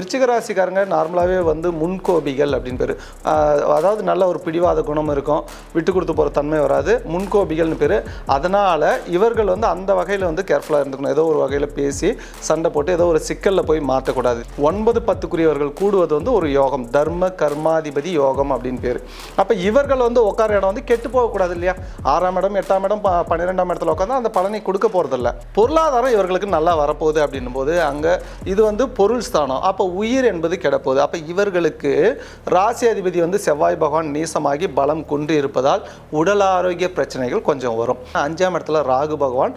விருச்சிக ராசிக்காரங்க நார்மலாகவே வந்து முன்கோபிகள் அப்படின்னு பேர். அதாவது நல்ல ஒரு பிடிவாத குணம் இருக்கும். விட்டு கொடுத்து போகிற தன்மை வராது. முன்கோபிகள்னு பேர். அதனால் இவர்கள் வந்து அந்த வகையில் வந்து கேர்ஃபுல்லாக இருந்துக்கணும். ஏதோ ஒரு வகையில் பேசி சண்டை போட்டு ஏதோ ஒரு சிக்கலில் போய் மாற்றக்கூடாது. ஒன்பது பத்துக்குரியவர்கள் கூடுவது வந்து ஒரு யோகம். தர்ம கர்மாதிபதி யோகம் அப்படின்னு பேர். அப்போ இவர்கள் வந்து உட்கார இடம் வந்து கெட்டு போகக்கூடாது இல்லையா? ஆறாம் இடம் எட்டாம் இடம் ப- பன்னிரெண்டாம் இடத்துல உட்காந்து அந்த பலனை கொடுக்க போகிறதில்ல பொருளாதாரம் இவர்களுக்கு நல்லா வரப்போகுது அப்படின்னும் போது அங்கே இது வந்து பொருள் ஸ்தானம். அப்போ உயிர் என்பது கிடப்போகுது. அப்போ இவர்களுக்கு ராசி அதிபதி வந்து செவ்வாய் பகவான் நீசமாகி பலம் கொண்டு இருப்பதால் உடல் ஆரோக்கிய பிரச்சனைகள் கொஞ்சம் வரும். அஞ்சாம் இடத்துல ராகு பகவான்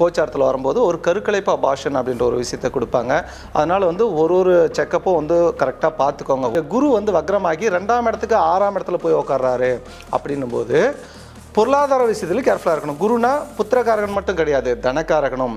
கோச்சாரத்தில் வரும்போது ஒரு கருக்கலைப்பு அபாஷன் அப்படின்ற ஒரு விஷயத்தை கொடுப்பாங்க. அதனால் வந்து ஒரு ஒரு செக்கப்பும் வந்து கரெக்டாக பார்த்துக்கோங்க குரு வந்து வக்ரமாகி ரெண்டாம் இடத்துக்கு ஆறாம் இடத்துல போய் உட்கார்றாரு அப்படின்னும் போது பொருளாதார விஷயத்தில் கேர்ஃபுல்லாக இருக்கணும். குருனா புத்திரகாரகன் மட்டும் கிடையாது தனக்காரகனும்.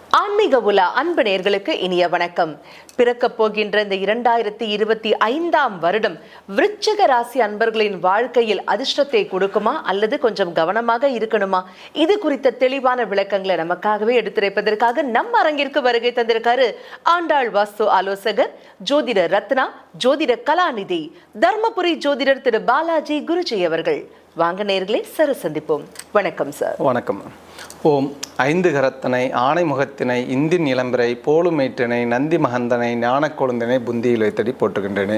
ஆன்மீக உலா அன்பு நேர்களுக்கு இனிய வணக்கம். பிறக்கப் போகின்ற இந்த இரண்டாயிரத்தி இருபத்தி ஐந்தாம் வருடம் விருச்சிக ராசி அன்பர்களின் வாழ்க்கையில் அதிர்ஷ்டத்தை கொடுக்குமா அல்லது கொஞ்சம் கவனமாக இருக்கணுமா? இது குறித்த தெளிவான விளக்கங்களை நமக்காகவே எடுத்துரைப்பதற்காக நம் அரங்கிற்கு வருகை தந்திருக்காரு ஆண்டாள் வாஸ்து ஆலோசகர் ஜோதிட ரத்னா ஜோதிட கலாநிதி தர்மபுரி ஜோதிடர் திரு பாலாஜி குருஜி அவர்கள். வாங்க நேர்களே சார் சந்திப்போம். வணக்கம் சார் வணக்கம். ஓம் ஐந்து கரத்தனை ஆனை முகத்தினை இந்தின் இளம்பிரை போலுமேற்றினை நந்தி மகந்தனை ஞானக் கொழுந்தினை புந்தியில் வைத்தடி போற்றுகின்றனே.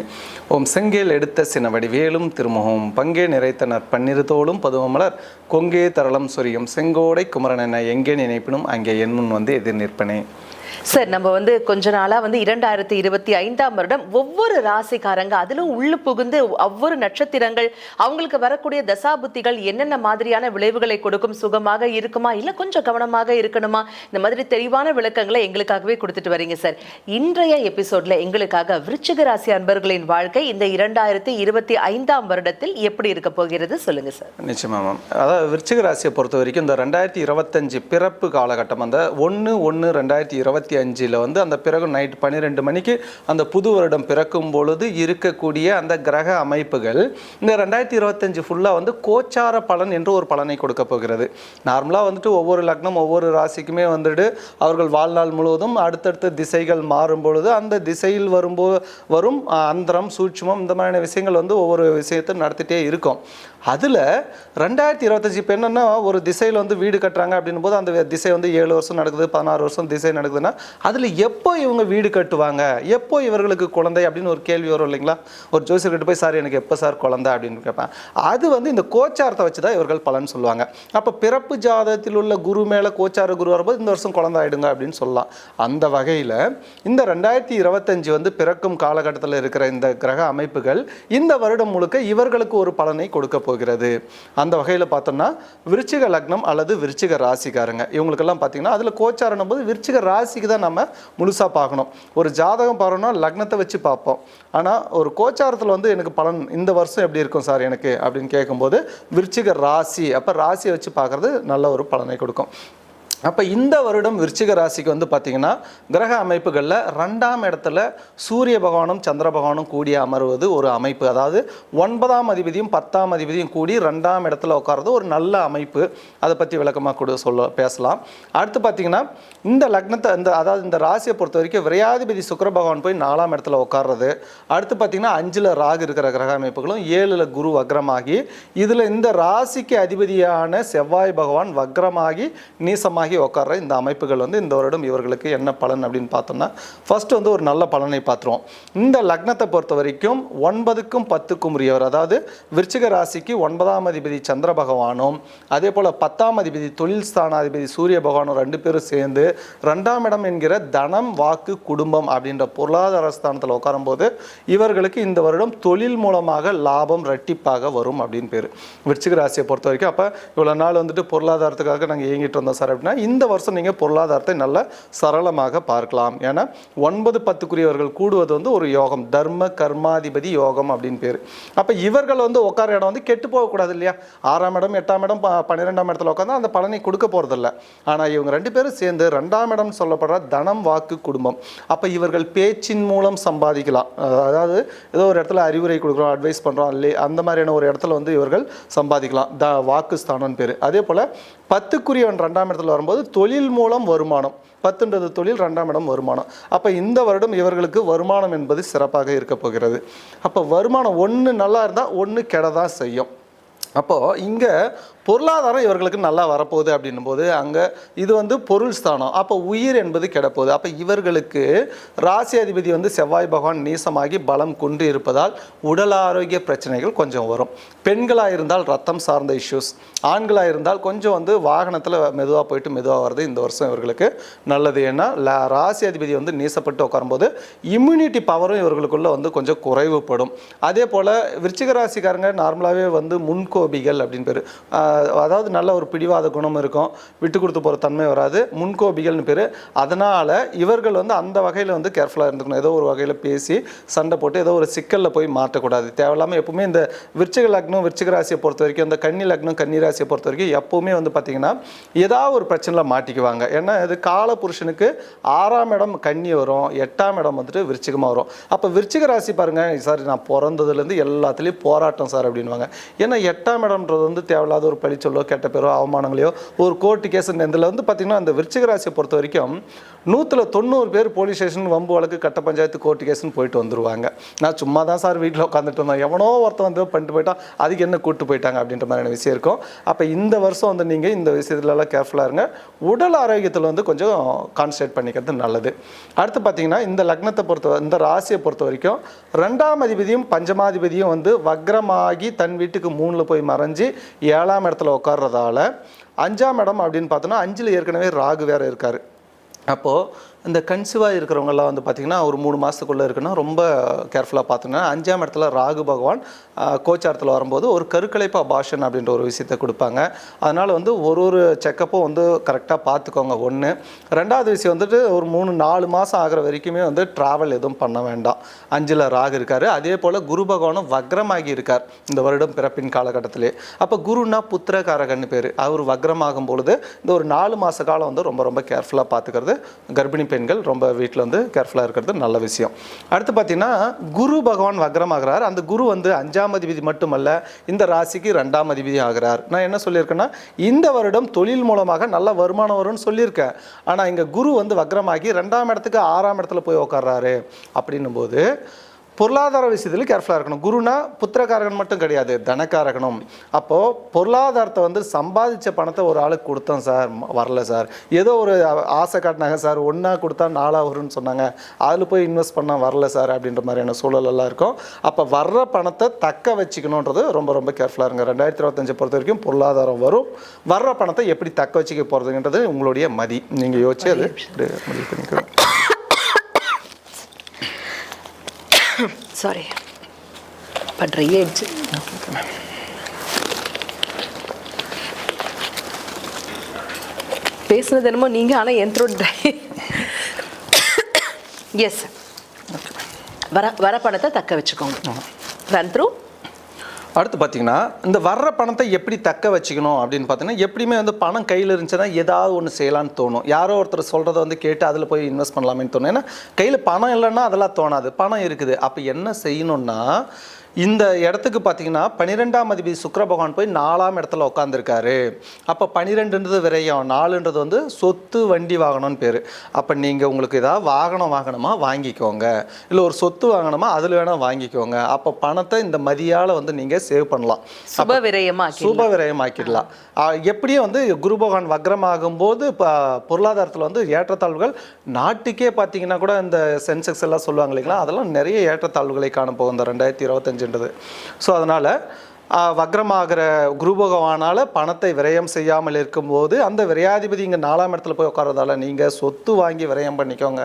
ஓம் செங்கேல் எடுத்த சினவடி வேலும் திருமுகம் பங்கே நிறைத்தனர் பன்னிருதோளும் பதுவமலர் கொங்கே தரளம் சொரியும் செங்கோடை குமரன் என எங்கே நினைப்பினும் அங்கே என் முன் வந்து எதிர் நிற்பனே. சார் நம்ம வந்து கொஞ்ச நாளா வந்து இரண்டாயிரத்தி இருபத்தி ஐந்தாம் வருடம் ஒவ்வொரு ராசிக்காரங்க அதிலும் உள்ளு புகுந்து ஒவ்வொரு நட்சத்திரங்கள் அவங்களுக்கு வரக்கூடிய தசாபுத்திகள் என்னென்ன மாதிரியான விளைவுகளை கொடுக்கும் சுகமாக இருக்குமா இல்ல கொஞ்சம் கவனமாக இருக்கணுமா? இந்த மாதிரி தெளிவான விளக்கங்களை எங்களுக்காகவே கொடுத்துட்டு வரீங்க சார். இன்றைய எபிசோட்ல எங்களுக்காக விருச்சிக ராசி அன்பர்களின் வாழ்க்கை இந்த இரண்டாயிரத்தி இருபத்தி ஐந்தாம் வருடத்தில் எப்படி இருக்க போகிறது சொல்லுங்க சார். நிச்சயமா மேம் அதாவது விருச்சிக ராசியை பொறுத்த வரைக்கும் இந்த ரெண்டாயிரத்தி இருபத்தஞ்சு பிறப்பு காலகட்டம் அந்த ஒன்று ஒன்று ரெண்டாயிரத்தி இருபத்தி அஞ்சில் வந்து அந்த பிறகு நைட் பன்னிரெண்டு மணிக்கு அந்த புது வருடம் பிறக்கும் பொழுது இருக்கக்கூடிய அந்த கிரக அமைப்புகள் இந்த ரெண்டாயிரத்தி இருபத்தஞ்சு ஃபுல்லாக வந்து கோச்சார பலன் என்று ஒரு பலனை கொடுக்க போகிறது. நார்மலாக வந்துட்டு ஒவ்வொரு லக்னம் ஒவ்வொரு ராசிக்குமே வந்துட்டு அவர்கள் வாழ்நாள் முழுவதும் அடுத்தடுத்த திசைகள் மாறும் பொழுது அந்த திசையில் வரும்போ வரும் அந்தரம் சூட்சுமம் இந்த மாதிரியான விஷயங்கள் வந்து ஒவ்வொரு விஷயத்தையும் நடத்திட்டே இருக்கும். அதில் ரெண்டாயிரத்தி இருபத்தஞ்சி இப்போ என்னென்னா ஒரு திசையில் வந்து வீடு கட்டுறாங்க அப்படின்னும் போது அந்த திசை வந்து ஏழு வருஷம் நடக்குது பதினாறு வருஷம் திசை நடக்குதுன்னா அதில் எப்போ இவங்க வீடு கட்டுவாங்க? எப்போ இவர்களுக்கு குழந்தை அப்படின்னு ஒரு கேள்வி வரும் இல்லைங்களா? ஒரு ஜோசியர்கிட்ட போய் சார் எனக்கு எப்போ சார் குழந்தை? அப்படின்னு கேட்பேன். அது வந்து இந்த கோச்சாரத்தை வச்சு தான் இவர்கள் பலன் சொல்லுவாங்க. அப்போ பிறப்பு ஜாதகத்தில் உள்ள குரு மேலே கோச்சார குரு வரும்போது இந்த வருஷம் குழந்தை ஆயிடுங்க அப்படின்னு சொல்லலாம். அந்த வகையில் இந்த ரெண்டாயிரத்தி இருபத்தஞ்சு வந்து பிறக்கும் காலகட்டத்தில் இருக்கிற இந்த கிரக அமைப்புகள் இந்த வருடம் முழுக்க இவர்களுக்கு ஒரு பலனை கொடுக்க போகிறது. அந்த வகையில் பார்த்தோம்னா விருச்சிக லக்னம் அல்லது விருச்சிக ராசிக்காரங்க. இவங்களுக்கெல்லாம் பார்த்தீங்கன்னா அதில் கோச்சாரணும் போது விருச்சிக ராசிக்கு தான் நம்ம முழுசாக பார்க்கணும். ஒரு ஜாதகம் பாருன்னா லக்னத்தை வச்சு பார்ப்போம். ஆனால் ஒரு கோச்சாரத்தில் வந்து எனக்கு பலன் இந்த வருஷம் எப்படி இருக்கும் சார் எனக்கு? அப்படின்னு கேட்கும்போது விருச்சிக ராசி. அப்போ ராசியை வச்சு பார்க்குறது நல்ல ஒரு பலனை கொடுக்கும். அப்போ இந்த வருடம் விருச்சிக ராசிக்கு வந்து பார்த்திங்கன்னா கிரக அமைப்புகளில் ரெண்டாம் இடத்துல சூரிய பகவானும் சந்திர பகவானும் கூடி அமர்வது ஒரு அமைப்பு. அதாவது ஒன்பதாம் அதிபதியும் பத்தாம் அதிபதியும் கூடி ரெண்டாம் இடத்துல உட்கார்றது ஒரு நல்ல அமைப்பு. அதை பற்றி விளக்கமாக கூட சொல்ல பேசலாம். அடுத்து பார்த்திங்கன்னா இந்த லக்னத்தை இந்த அதாவது இந்த ராசியை பொறுத்த வரைக்கும் விரையாதிபதி சுக்கர பகவான் போய் நாலாம் இடத்துல உட்கார்றது. அடுத்து பார்த்திங்கன்னா அஞ்சில் ராகு இருக்கிற கிரக அமைப்புகளும் ஏழில் குரு வக்ரமாகி இதில் இந்த ராசிக்கு அதிபதியான செவ்வாய் பகவான் வக்ரமாகி நீசமாகி ஆகி உட்கார்ற இந்த அமைப்புகள் வந்து இந்த வருடம் இவர்களுக்கு என்ன பலன் அப்படின்னு பார்த்தோம்னா ஃபர்ஸ்ட் வந்து ஒரு நல்ல பலனை பார்த்துருவோம். இந்த லக்னத்தை பொறுத்த வரைக்கும் ஒன்பதுக்கும் பத்துக்கும் உரியவர். அதாவது விருச்சிக ராசிக்கு ஒன்பதாம் அதிபதி சந்திர பகவானும் அதே போல் பத்தாம் அதிபதி தொழில் ஸ்தானாதிபதி சூரிய பகவானும் ரெண்டு பேரும் சேர்ந்து ரெண்டாம் இடம் என்கிற தனம் வாக்கு குடும்பம் அப்படின்ற பொருளாதார ஸ்தானத்தில் உட்காரும்போது இவர்களுக்கு இந்த வருடம் தொழில் மூலமாக லாபம் ரெட்டிப்பாக வரும் அப்படின்னு பேர். விருச்சிக ராசியை பொறுத்த வரைக்கும் அப்போ இவ்வளோ நாள் வந்துட்டு பொருளாதாரத்துக்காக நாங்கள் இயங்கிட்டு இருந்தோம் சார் அப்படின்னா இந்த வருஷம் நீங்கள் பொருளாதாரத்தை நல்ல சரளமாக பார்க்கலாம். ஏன்னா ஒன்பது பத்துக்குரியவர்கள் கூடுவது வந்து ஒரு யோகம். தர்ம கர்மாதிபதி யோகம் அப்படின்னு பேர். அப்போ இவர்கள் வந்து உட்கார இடம் வந்து கெட்டு போகக்கூடாது இல்லையா? ஆறாம் இடம் எட்டாம் இடம் ப- பன்னிரெண்டாம் இடத்துல உட்காந்து அந்த பலனை கொடுக்க போகிறதில்ல ஆனால் இவங்க ரெண்டு பேரும் சேர்ந்து ரெண்டாம் இடம் சொல்லப்படுற தனம் வாக்கு குடும்பம். அப்போ இவர்கள் பேச்சின் மூலம் சம்பாதிக்கலாம். அதாவது ஏதோ ஒரு இடத்துல அறிவுரை கொடுக்குறோம் அட்வைஸ் பண்ணுறோம் இல்லையே அந்த மாதிரியான ஒரு இடத்துல வந்து இவர்கள் சம்பாதிக்கலாம். த வாக்கு ஸ்தானம்னு பேர். அதே போல் பத்துக்குரியவன் ரெண்டாம் இடத்துல வரும்போது தொழில் மூலம் வருமானம். பத்துன்றது தொழில் ரெண்டாம் இடம் வருமானம். அப்போ இந்த வருடம் இவர்களுக்கு வருமானம் என்பது சிறப்பாக இருக்க போகிறது. அப்போ வருமானம் ஒன்று நல்லா இருந்தால் ஒன்று கெட தான் செய்யும். அப்போது இங்கே பொருளாதாரம் இவர்களுக்கு நல்லா வரப்போகுது அப்படின்னும் போது அங்கே இது வந்து பொருள் ஸ்தானம். அப்போ உயிர் என்பது கிடப்போகுது. அப்போ இவர்களுக்கு ராசி அதிபதி வந்து செவ்வாய் பகவான் நீசமாகி பலம் கொண்டு இருப்பதால் உடல் ஆரோக்கிய பிரச்சனைகள் கொஞ்சம் வரும். பெண்களாக இருந்தால் ரத்தம் சார்ந்த இஷ்யூஸ் ஆண்களாக இருந்தால் கொஞ்சம் வந்து வாகனத்தில் மெதுவாக போயிட்டு மெதுவாக வர்றது இந்த வருஷம் இவர்களுக்கு நல்லது. ஏன்னா ராசி அதிபதி வந்து நீசப்பட்டு உட்காரும்போது இம்யூனிட்டி பவரும் இவர்களுக்குள்ளே வந்து கொஞ்சம் குறைவுபடும். அதே போல் விருச்சிக ராசிக்காரங்க நார்மலாகவே வந்து முன்கோபிகள் அப்படின்னு பேர். அதாவது நல்ல ஒரு பிடிவாத குணம் இருக்கும். விட்டு கொடுத்து போகிற தன்மை வராது. முன்கோபிகள்னு பேர். அதனால் இவர்கள் வந்து அந்த வகையில் வந்து கேர்ஃபுல்லாக இருந்துக்கணும். ஏதோ ஒரு வகையில் பேசி சண்டை போட்டு ஏதோ ஒரு சிக்கலில் போய் மாற்றக்கூடாது. தேவையில்லாமல் எப்பவுமே இந்த விருச்சிக லக்னம் விருச்சிக ராசியை பொறுத்த வரைக்கும் இந்த கன்னி லக்னம் கன்னி ராசியை பொறுத்த வரைக்கும் எப்பவுமே வந்து பார்த்திங்கன்னா ஏதாவது ஒரு பிரச்சனையில் மாட்டிக்குவாங்க. ஏன்னா இது கால புருஷனுக்கு ஆறாம் இடம் கன்னி வரும். எட்டாம் இடம் வந்துட்டு விருச்சிகமாக வரும். அப்போ விருச்சிக ராசி பாருங்கள் சார் நான் பிறந்ததுலேருந்து எல்லாத்துலேயும் போராட்டம் சார் அப்படின்வாங்க ஏன்னா எட்டாம் இடம்ன்றது வந்து தேவையில்லாத ஒரு பழிச்சொல்லோ கெட்ட பேரோ அவமானங்களையோ ஒரு கோர்ட்டு கேஸ் இதில் வந்து பார்த்திங்கன்னா அந்த விருச்சிக ராசியை பொறுத்த வரைக்கும் நூற்றில் தொண்ணூறு பேர் போலீஸ் ஸ்டேஷன் வம்பு வழக்கு கட்ட பஞ்சாயத்து கோர்ட்டு கேஸ்னு போயிட்டு வந்துருவாங்க. நான் சும்மா தான் சார் வீட்டில் உட்காந்துட்டு இருந்தேன் எவனோ ஒருத்தன் வந்து பண்ணிட்டு போயிட்டான். அதுக்கு என்ன கூப்பிட்டு போயிட்டாங்க அப்படின்ற மாதிரியான விஷயம் இருக்கும். அப்போ இந்த வருஷம் வந்து நீங்கள் இந்த விஷயத்துலலாம் கேர்ஃபுல்லாக இருங்க. உடல் ஆரோக்கியத்தில் வந்து கொஞ்சம் கான்சன்ட்ரேட் பண்ணிக்கிறது நல்லது. அடுத்து பார்த்தீங்கன்னா இந்த லக்னத்தை பொறுத்த இந்த ராசியை பொறுத்த வரைக்கும் ரெண்டாம் அதிபதியும் பஞ்சமாதிபதியும் வந்து வக்ரமாகி தன் வீட்டுக்கு மூணில் போய் மறைஞ்சு ஏழாம் இடத்துல உட்கார்றதால அஞ்சாம் இடம் அப்படின்னு பார்த்தோன்னா அஞ்சில் ஏற்கனவே ராகு வேறு இருக்காரு. அப்போது இந்த கன்சிவாக இருக்கிறவங்கெல்லாம் வந்து பார்த்திங்கன்னா ஒரு மூணு மாதத்துக்குள்ளே இருக்குன்னா ரொம்ப கேர்ஃபுல்லாக பார்த்தீங்கன்னா அஞ்சாம் இடத்துல ராகு பகவான் கோச்சாரத்தில் வரும்போது ஒரு கருக்கலைப்பு அபாஷன் அப்படின்ற ஒரு விஷயத்தை கொடுப்பாங்க. அதனால் வந்து ஒரு ஒரு செக்கப்பும் வந்து கரெக்டாக பார்த்துக்கோங்க. ஒன்று ரெண்டாவது விஷயம் வந்துட்டு ஒரு மூணு நாலு மாதம் ஆகிற வரைக்குமே வந்து ட்ராவல் எதுவும் பண்ண வேண்டாம். அஞ்சில் ராகு இருக்கார். அதே போல் குரு பகவானும் வக்ரமாகி இருக்கார் இந்த வருடம் பிறப்பின் காலகட்டத்திலே. அப்போ குருன்னா புத்திரகாரகன்னு பேர். அவர் வக்ரமாகும் பொழுது இந்த ஒரு நாலு மாத காலம் வந்து ரொம்ப ரொம்ப கேர்ஃபுல்லாக பார்த்துக்கிறது கர்ப்பிணி பெண்கள் ரொம்ப வீட்டில் வந்து கேர்ஃபுல்லாக இருக்கிறது நல்ல விஷயம். அடுத்து பார்த்தீங்கன்னா குரு பகவான் வக்ரமாகிறார். அந்த குரு வந்து அஞ்சாம் அதிபதி மட்டுமல்ல இந்த ராசிக்கு ரெண்டாம் அதிபதி ஆகிறார். நான் என்ன சொல்லியிருக்கேன்னா இந்த வருடம் தொழில் மூலமாக நல்ல வருமானம் வரும்னு சொல்லியிருக்கேன். ஆனால் இங்கே குரு வந்து வக்ரமாகி ரெண்டாம் இடத்துக்கு ஆறாம் இடத்துல போய் உட்கார்றாரு அப்படின்னும் போது பொருளாதார விஷயத்தில் கேர்ஃபுல்லாக இருக்கணும். குருனா புத்திரகாரகன் மட்டும் கிடையாது தனக்காரகனும். அப்போது பொருளாதாரத்தை வந்து சம்பாதிச்ச பணத்தை ஒரு ஆளுக்கு கொடுத்தோம் சார் வரல சார். ஏதோ ஒரு ஆசை காட்டினாங்க சார் ஒன்றா கொடுத்தா நாலா வரும்னு சொன்னாங்க. அதில் போய் இன்வெஸ்ட் பண்ணால் வரல சார் அப்படின்ற மாதிரியான சூழல் எல்லாம் இருக்கும். அப்போ வர்ற பணத்தை தக்க வச்சுக்கணுன்றது ரொம்ப ரொம்ப கேர்ஃபுல்லாக இருங்க. ரெண்டாயிரத்தி இருபத்தஞ்சை பொறுத்த வரைக்கும் பொருளாதாரம் வரும். வர்ற பணத்தை எப்படி தக்க வச்சுக்க போகிறதுன்றது உங்களுடைய மதி. நீங்கள் யோசிச்சு அது முடிவு பண்ணிக்கலாம் சாரி பண்ற ஆயிடுச்சு பேசுனது என்னமோ நீங்கள் ஆனால் என் த்ரோட் எஸ் வர வர பணத்தை தக்க வச்சுக்கோங்க. ரன் த்ரூ அடுத்து பார்த்தீங்கன்னா இந்த வர்ற பணத்தை எப்படி தக்க வச்சுக்கணும் அப்படின்னு பார்த்தீங்கன்னா எப்படியுமே வந்து பணம் கையில் இருந்துச்சுன்னா ஏதாவது ஒன்று செய்யலாம்னு தோணும். யாரோ ஒருத்தர் சொல்கிறத வந்து கேட்டு அதில் போய் இன்வெஸ்ட் பண்ணலாமேன்னு தோணும். ஏன்னா கையில் பணம் இல்லைன்னா அதெல்லாம் தோணாது. பணம் இருக்குது. அப்போ என்ன செய்யணும்னா இந்த இடத்துக்கு பார்த்தீங்கன்னா பன்னிரெண்டாம் அதிபதி சுக்கிர பகவான் போய் நாலாம் இடத்துல உட்காந்துருக்காரு அப்போ பன்னிரெண்டுன்றது விரயம் நாலுன்றது வந்து சொத்து வண்டி வாகனம்னு பேர். அப்போ நீங்கள் உங்களுக்கு ஏதாவது வாகனம் வாங்கணுமா வாங்கிக்கோங்க. இல்லை ஒரு சொத்து வாங்கணுமா அதில் வேணால் வாங்கிக்கோங்க. அப்போ பணத்தை இந்த மதியால் வந்து நீங்கள் சேவ் பண்ணலாம். சுப விரயமா சுப விரயமாக்கிடலாம். எப்படியும் வந்து குரு பகவான் வக்ரமாகும் போது இப்போ பொருளாதாரத்தில் வந்து ஏற்றத்தாழ்வுகள் நாட்டுக்கே பார்த்தீங்கன்னா கூட இந்த சென்செக்ஸ் எல்லாம் சொல்லுவாங்க இல்லைங்களா? அதெல்லாம் நிறைய ஏற்றத்தாழ்வுகளை காணப்போகும் இந்த ரெண்டாயிரத்தி இருபத்தஞ்சுன்றது ஸோ அதனால் வக்ரமாகிற குரு பகவானால் பணத்தை விரயம் செய்யாமல் இருக்கும்போது அந்த விரையாதிபதி இங்கே நாலாம் இடத்துல போய் உட்காரதால நீங்கள் சொத்து வாங்கி விரயம் பண்ணிக்கோங்க.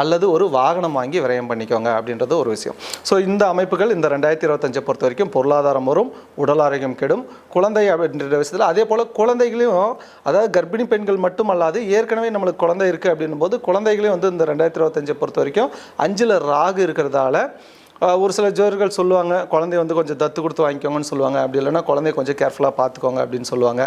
அல்லது ஒரு வாகனம் வாங்கி விரயம் பண்ணிக்கோங்க அப்படின்றது ஒரு விஷயம். ஸோ இந்த அமைப்புகள் இந்த ரெண்டாயிரத்தி இருபத்தஞ்சை பொறுத்த வரைக்கும் பொருளாதாரம் வரும் உடல் ஆரோக்கியம் கெடும். குழந்தை அப்படின்ற விஷயத்தில் அதே போல் குழந்தைகளையும் அதாவது கர்ப்பிணி பெண்கள் மட்டும் அல்லாது ஏற்கனவே நம்மளுக்கு குழந்தை இருக்குது அப்படின்னும் போது குழந்தைகளையும் வந்து இந்த ரெண்டாயிரத்தி இருபத்தஞ்சை பொறுத்த வரைக்கும் அஞ்சில் ராகு இருக்கிறதால ஒரு சில ஜோர்கள் சொல்லுவாங்க குழந்தைய வந்து கொஞ்சம் தத்து கொடுத்து வாங்கிக்கோங்கன்னு சொல்லுவாங்க. அப்படி இல்லைன்னா குழந்தைய கொஞ்சம் கேர்ஃபுல்லாக பார்த்துக்கோங்க அப்படின்னு சொல்லுவாங்க.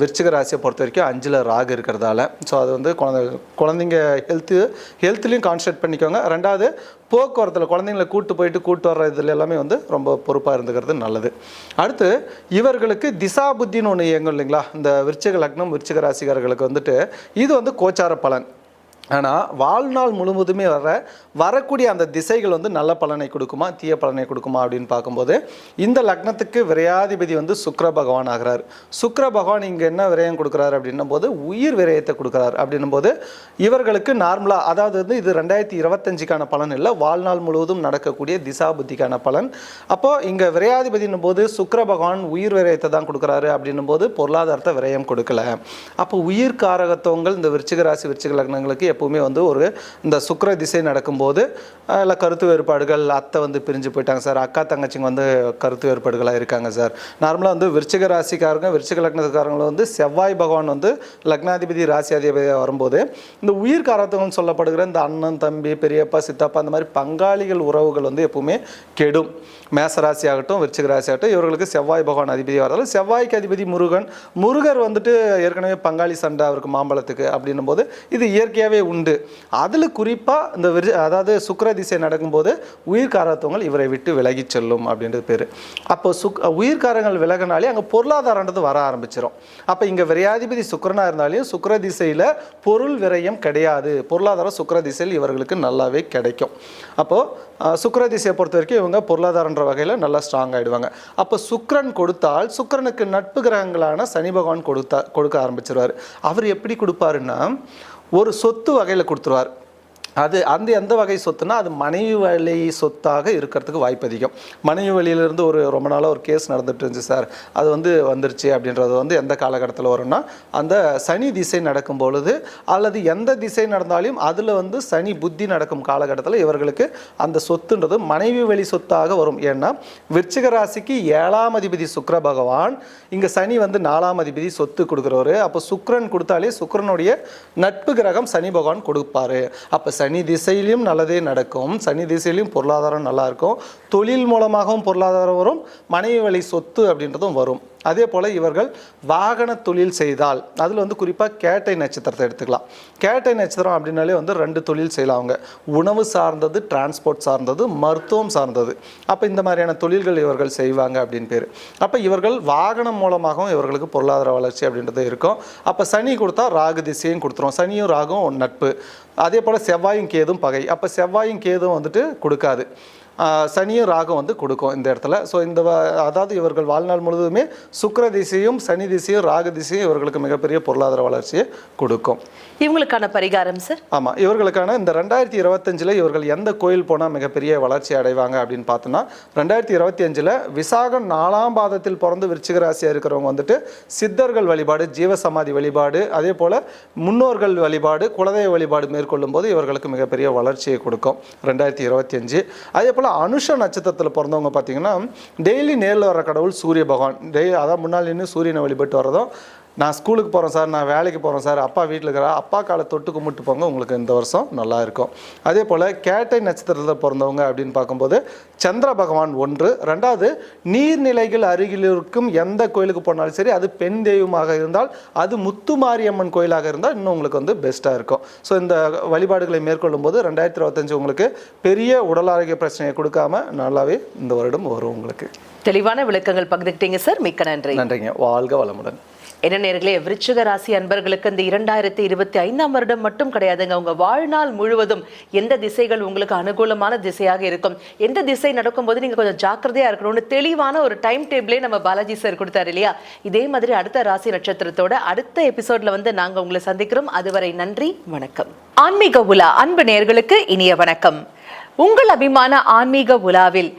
விருச்சிக ராசியை பொறுத்த வரைக்கும் அஞ்சில் ராகு இருக்கிறதால. ஸோ அது வந்து குழந்தை குழந்தைங்க ஹெல்த்து ஹெல்த்லேயும் கான்சன்ட்ரேட் பண்ணிக்கோங்க. ரெண்டாவது போக்குவரத்தில் குழந்தைங்களை கூட்டு போயிட்டு கூட்டு வர்ற இதில் எல்லாமே வந்து ரொம்ப பொறுப்பாக இருந்துக்கிறது நல்லது. அடுத்து இவர்களுக்கு திசா புத்தின்னு ஒன்று இயங்கும் இல்லைங்களா? இந்த விருச்சிக லக்னம் விருச்சிக ராசிகாரர்களுக்கு வந்துட்டு இது வந்து கோச்சார பலன். ஆனால் வாழ்நாள் முழுவதுமே வர வரக்கூடிய அந்த திசைகள் வந்து நல்ல பலனை கொடுக்குமா தீய பலனை கொடுக்குமா அப்படின்னு பார்க்கும்போது இந்த லக்னத்துக்கு விரையாதிபதி வந்து சுக்கர பகவான் ஆகிறார். சுக்கர பகவான் இங்கே என்ன விரயம் கொடுக்குறாரு அப்படின்னும் போது உயிர் விரயத்தை கொடுக்குறாரு. அப்படின்னும் போது இவர்களுக்கு நார்மலாக அதாவது வந்து இது ரெண்டாயிரத்தி இருபத்தஞ்சுக்கான பலன் இல்லை வாழ்நாள் முழுவதும் நடக்கக்கூடிய திசா புத்திக்கான பலன். அப்போது இங்கே விரையாதிபதினும் போது சுக்கர பகவான் உயிர் விரயத்தை தான் கொடுக்குறாரு அப்படின்னும் போது பொருளாதாரத்தை விரயம் கொடுக்கல. அப்போ உயிர் காரகத்துவங்கள் இந்த விருச்சிக ராசி விருச்சிக லக்னங்களுக்கு எப்பவுமே வந்து ஒரு இந்த சுக்கிர திசை நடக்கும்போது இல்லை கருத்து வேறுபாடுகள் அத்தை வந்து பிரிஞ்சு போயிட்டாங்க சார். அக்கா தங்கச்சிங்க வந்து கருத்து வேறுபாடுகளாக இருக்காங்க சார். நார்மலாக வந்து விருச்சிக ராசிக்காரங்க விருச்சிக லக்னத்துக்காரங்களும் வந்து செவ்வாய் பகவான் வந்து லக்னாதிபதி ராசி அதிபதியாக வரும்போது இந்த உயிர்காரத்துவம் சொல்லப்படுகிற இந்த அண்ணன் தம்பி பெரியப்பா சித்தப்பா அந்த மாதிரி பங்காளிகள் உறவுகள் வந்து எப்பவுமே கெடும். மேச ராசி ஆகட்டும் விருச்சிக ராசி ஆகட்டும் இவர்களுக்கு செவ்வாய் பகவான் அதிபதி வரதால் செவ்வாய்க்கு அதிபதி முருகன். முருகர் வந்துட்டு ஏற்கனவே பங்காளி சண்டை அவருக்கு மாம்பழத்துக்கு அப்படின்னும் போது இது இயற்கையாகவே உண்டு. அதில் குறிப்பாக இந்த விரு அதாவது சுக்கர திசை நடக்கும்போது உயிர்காரத்துவங்கள் இவரை விட்டு விலகி செல்லும் அப்படின்றது பேர். அப்போ சுக் உயிர்காரங்கள் விலகினாலே அங்கே பொருளாதாரன்றது வர ஆரம்பிச்சிடும் அப்போ இங்கே விரையாதிபதி சுக்கரனாக இருந்தாலையும் சுக்கிர திசையில் பொருள் விரயம் கிடையாது. பொருளாதாரம் சுக்கர திசையில் இவர்களுக்கு நல்லாவே கிடைக்கும். அப்போது சுக்கர திசையை பொறுத்த வரைக்கும் இவங்க பொருளாதாரன்ற வகையில் நல்லா ஸ்ட்ராங் ஆகிடுவாங்க அப்போ சுக்கரன் கொடுத்தால் சுக்கரனுக்கு நட்பு கிரகங்களான சனி பகவான் கொடுத்தா கொடுக்க ஆரம்பிச்சிருவார். அவர் எப்படி கொடுப்பாருன்னா ஒரு சொத்து வகையில் கொடுத்துருவார். அது அந்த எந்த வகை சொத்துனா அது மனைவி வழி சொத்தாக இருக்கிறதுக்கு வாய்ப்பு அதிகம். மனைவி வழியிலிருந்து ஒரு ரொம்ப நாளாக ஒரு கேஸ் நடந்துட்டு இருந்துச்சு சார். அது வந்து வந்துருச்சு அப்படின்றது வந்து எந்த காலகட்டத்தில் வரும்னா அந்த சனி திசை நடக்கும் பொழுது அல்லது எந்த திசை நடந்தாலும் அதில் வந்து சனி புத்தி நடக்கும் காலகட்டத்தில் இவர்களுக்கு அந்த சொத்துன்றது மனைவி வழி சொத்தாக வரும். ஏன்னா விருச்சிக ராசிக்கு ஏழாம் அதிபதி சுக்ர பகவான் இங்கே சனி வந்து நாலாம் அதிபதி சொத்து கொடுக்குறவர். அப்போ சுக்கிரன் கொடுத்தாலே சுக்கிரனுடைய நட்பு கிரகம் சனி பகவான் கொடுப்பாரு. அப்போ சனி சனி திசையிலையும் நல்லதே நடக்கும். சனி திசையிலையும் பொருளாதாரம் நல்லாயிருக்கும் தொழில் மூலமாகவும் பொருளாதாரம் வரும். மனைவி வழி சொத்து அப்படின்றதும் வரும். அதே போல் இவர்கள் வாகன தொழில் செய்தால் அதில் வந்து குறிப்பாக கேட்டை நட்சத்திரத்தை எடுத்துக்கலாம். கேட்டை நட்சத்திரம் அப்படின்னாலே வந்து ரெண்டு தொழில் செய்யலாம் அவங்க. உணவு சார்ந்தது டிரான்ஸ்போர்ட் சார்ந்தது மருத்துவம் சார்ந்தது. அப்போ இந்த மாதிரியான தொழில்கள் இவர்கள் செய்வாங்க அப்படின்னு பேர். அப்போ இவர்கள் வாகனம் மூலமாகவும் இவர்களுக்கு பொருளாதார வளர்ச்சி அப்படின்றது இருக்கும். அப்போ சனி கொடுத்தா ராகு திசையும் கொடுத்துரும். சனியும் ராகும் நட்பு. அதே போல் செவ்வாயும் கேதும் பகை. அப்போ செவ்வாயும் கேதும் வந்துட்டு கொடுக்காது. சனியும் ராகம் வந்து கொடுக்கும் இந்த இடத்துல. ஸோ இந்த அதாவது இவர்கள் வாழ்நாள் முழுவதுமே சுக்கிர திசையும் சனி திசையும் ராகு திசையும் இவர்களுக்கு மிகப்பெரிய பொருளாதார வளர்ச்சியை கொடுக்கும். இவங்களுக்கான பரிகாரம் சார் ஆமாம் இவர்களுக்கான இந்த ரெண்டாயிரத்தி இருபத்தஞ்சில் இவர்கள் எந்த கோயில் போனால் மிகப்பெரிய வளர்ச்சி அடைவாங்க அப்படின்னு பார்த்தோன்னா ரெண்டாயிரத்தி இருபத்தி அஞ்சில் விசாகம் நாலாம் பாதத்தில் பிறந்து விருச்சிக ராசியாக இருக்கிறவங்க வந்துட்டு சித்தர்கள் வழிபாடு ஜீவசமாதி வழிபாடு அதே போல் முன்னோர்கள் வழிபாடு குலதெய்வ வழிபாடு மேற்கொள்ளும் போது இவர்களுக்கு மிகப்பெரிய வளர்ச்சியை கொடுக்கும் ரெண்டாயிரத்தி இருபத்தி அஞ்சு அதே போல் அனுஷ நட்சத்திரத்தில் பிறந்தவங்க பார்த்தீங்கன்னா டெய்லி நேரில் வர கடவுள் சூரிய பகவான். டெய் அதான் முன்னாள் நின்று சூரியனை வழிபட்டு வர்றதும் நான் ஸ்கூலுக்கு போகிறேன் சார் நான் வேலைக்கு போகிறேன் சார் அப்பா வீட்டில் இருக்கிறா அப்பா காலை தொட்டு கும்பிட்டு போங்க உங்களுக்கு இந்த வருஷம் நல்லா இருக்கும். அதே போல் கேட்டை நட்சத்திரத்தில் பிறந்தவங்க அப்படின்னு பார்க்கும்போது சந்திர பகவான் ஒன்று. ரெண்டாவது நீர்நிலைகள் அருகில் இருக்கும் எந்த கோயிலுக்கு போனாலும் சரி அது பெண் தெய்வமாக இருந்தால் அது முத்துமாரியம்மன் கோயிலாக இருந்தால் இன்னும் உங்களுக்கு வந்து பெஸ்ட்டாக இருக்கும். ஸோ இந்த வழிபாடுகளை மேற்கொள்ளும் போது ரெண்டாயிரத்தி இருபத்தஞ்சு உங்களுக்கு பெரிய உடல் ஆரோக்கிய பிரச்சனையை கொடுக்காம நல்லாவே இந்த வருடம் வரும் உங்களுக்கு. தெளிவான விளக்கங்கள் பகிர்ந்துக்கிட்டீங்க சார். மிக்க நன்றி. நன்றிங்க. வாழ்க வளமுடன். என்ன நேர்களே விருச்சிக ராசி அன்பர்களுக்கு இந்த இரண்டாயிரத்தி இருபத்தி ஐந்தாம் வருடம் மட்டும் கிடையாதுங்க. உங்க வாழ்நாள் முழுவதும் எந்த திசைகள் உங்களுக்கு அனுகூலமான திசையாக இருக்கும்? எந்த திசை நடக்கும்போது நீங்க கொஞ்சம் ஜாக்கிரதையா இருக்கணும்னு தெளிவான ஒரு டைம் டேபிளே நம்ம பாலாஜி சார் கொடுத்தாரு இல்லையா? இதே மாதிரி அடுத்த ராசி நட்சத்திரத்தோட அடுத்த எபிசோட்ல வந்து நாங்க உங்களை சந்திக்கிறோம். அதுவரை நன்றி வணக்கம். ஆன்மீக உலா அன்பு நேர்களுக்கு இனிய வணக்கம். உங்கள் அபிமான ஆன்மீக உலாவில்